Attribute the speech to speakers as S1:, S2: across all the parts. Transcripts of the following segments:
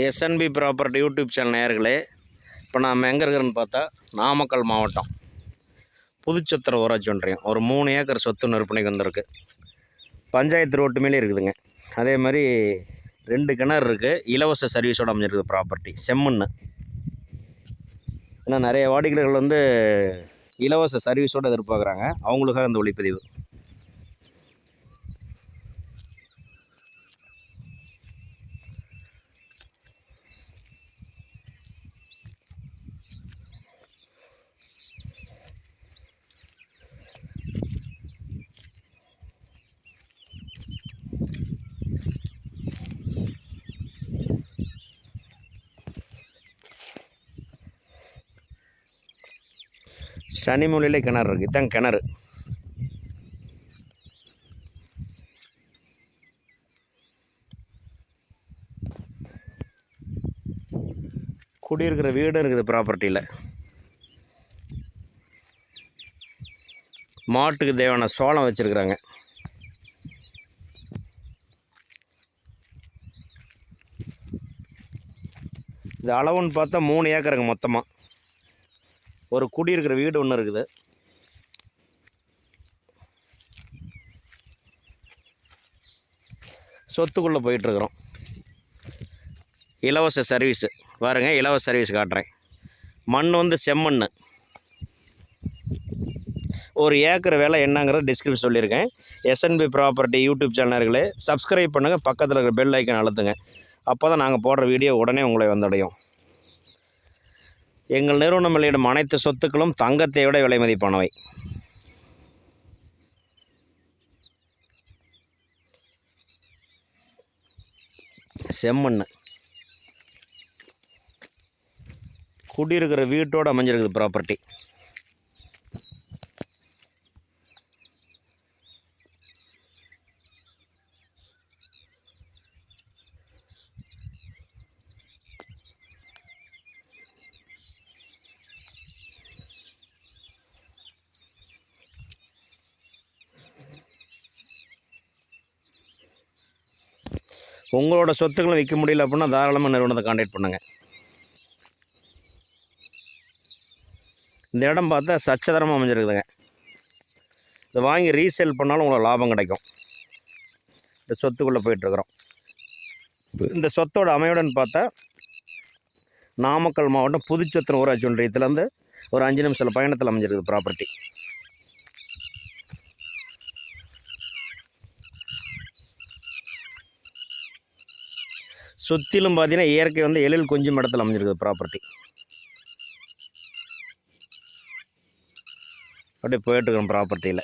S1: SNP property YouTube channel நேயர்களே இப்போ நாம் எங்கே இருக்கிறோன்னு பார்த்தா நாமக்கல் மாவட்டம். புதுச்சத்திர ஊராட்சி ஒன்றியம். ஒரு மூணு ஏக்கர் சொத்து விற்பனைக்கு வந்திருக்கு. பஞ்சாயத்து ரோட்டு மேலே இருக்குதுங்க. அதே மாதிரி ரெண்டு கிணறு இருக்குது இலவச சர்வீஸோடு அமைஞ்சிருக்குது ப்ராப்பர்ட்டி செம்மண்ணு. ஏன்னா நிறைய வாடிக்கையாளர்கள் வந்து இலவச சர்வீஸோடு எதிர்பார்க்குறாங்க. அவங்களுக்காக அந்த ஒளிப்பதிவு. சனிமூலையில் கிணறு இருக்குது இதான் கிணறு. குடியிருக்கிற வீடும் இருக்குது ப்ராப்பர்ட்டியில். மாட்டுக்கு தேவையான சோளம் வச்சுருக்குறாங்க. இது அளவுன்னு பார்த்தா மூணு ஏக்கருங்க மொத்தமாக ஒரு குடியிருக்கிற வீடு ஒன்று இருக்குது. சொத்துக்குள்ளே போயிட்டுருக்குறோம். இலவச சர்வீஸு பாருங்க இலவச சர்வீஸ் காட்டுறேன். மண் வந்து செம்மண் ஒரு ஏக்கர் வேலை என்னங்கிறத டிஸ்கிரிப்ஷன் சொல்லியிருக்கேன். எஸ்என்பி ப்ராப்பர்ட்டி யூடியூப் சேனல்களே சப்ஸ்கிரைப் பண்ணுங்கள் பக்கத்தில் இருக்கிற பெல் ஐக்கன் அழுத்துங்க. அப்போ தான் நாங்கள் போடுற வீடியோ உடனே உங்களை வந்தடையும். எங்கள் நிறுவனம் வெளியிடும் அனைத்து சொத்துக்களும் தங்கத்தை விட விலை மதிப்பானவை. செம்மண் குடியிருக்கிற வீட்டோடு அமைஞ்சிருக்குது ப்ராப்பர்ட்டி உங்களோட சொத்துக்களும் விற்க முடியல அப்படின்னா தாராளமாக நிறுவனத்தை காண்டாக்ட் பண்ணுங்கள் இந்த இடம் பார்த்தா சச்சதரமாக அமைஞ்சிருக்குதுங்க. இதை வாங்கி ரீசேல் பண்ணாலும் உங்களுக்கு லாபம் கிடைக்கும். இந்த சொத்துக்குள்ளே போயிட்டுருக்குறோம். இந்த சொத்தோட அமையுடன் பார்த்தா நாமக்கல் மாவட்டம் புதுச்சத்திரம் ஊராட்சி ஒன்றியத்துலேருந்து ஒரு அஞ்சு நிமிஷத்தில் பயணத்தில் அமைஞ்சிருக்குது ப்ராப்பர்ட்டி சுற்றிலும் பார்த்தீங்கன்னா இயற்கை வந்து எழில் கொஞ்சம் இடத்துல அமைஞ்சிருக்குது ப்ராப்பர்ட்டி அப்படியே போயிட்டுருக்கோம் ப்ராப்பர்ட்டியில்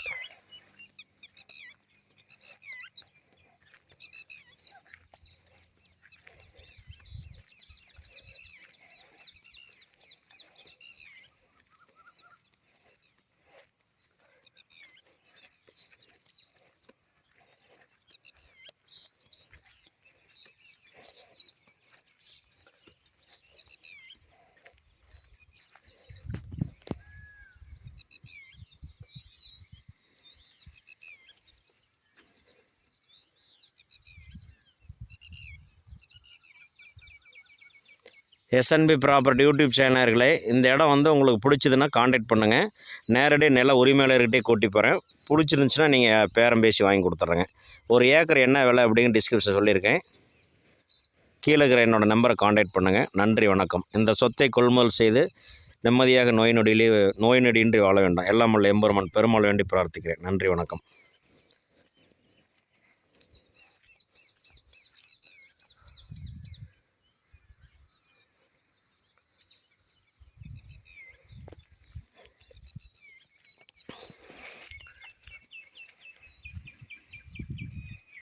S1: எஸ்என்பி ப்ராப்பர்ட்டி யூடியூப் சேனல்களே இந்த இடம் வந்து உங்களுக்கு பிடிச்சதுன்னா காண்டாக்ட் பண்ணுங்கள் நேரடியாக நில உரிமையாளர்கிட்டே கூட்டி போகிறேன் பிடிச்சிருந்துச்சுன்னா நீங்கள் பேரம் பேசி வாங்கி கொடுத்துட்றேங்க. ஒரு ஏக்கர் என்ன விலை அப்படிங்கிற டிஸ்கிரிப்ஷன் சொல்லியிருக்கேன். கீழே இருக்கிற என்னோடய நம்பரை காண்டாக்ட் பண்ணுங்கள் நன்றி வணக்கம். இந்த சொத்தை கொள்முதல் செய்து நிம்மதியாக நோய் நொடியிலே நோய் நொடியின்றி வாழ வேண்டாம். எல்லாம் உள்ள எம்பெருமான் பெருமாள் வேண்டி பிரார்த்திக்கிறேன். நன்றி வணக்கம்.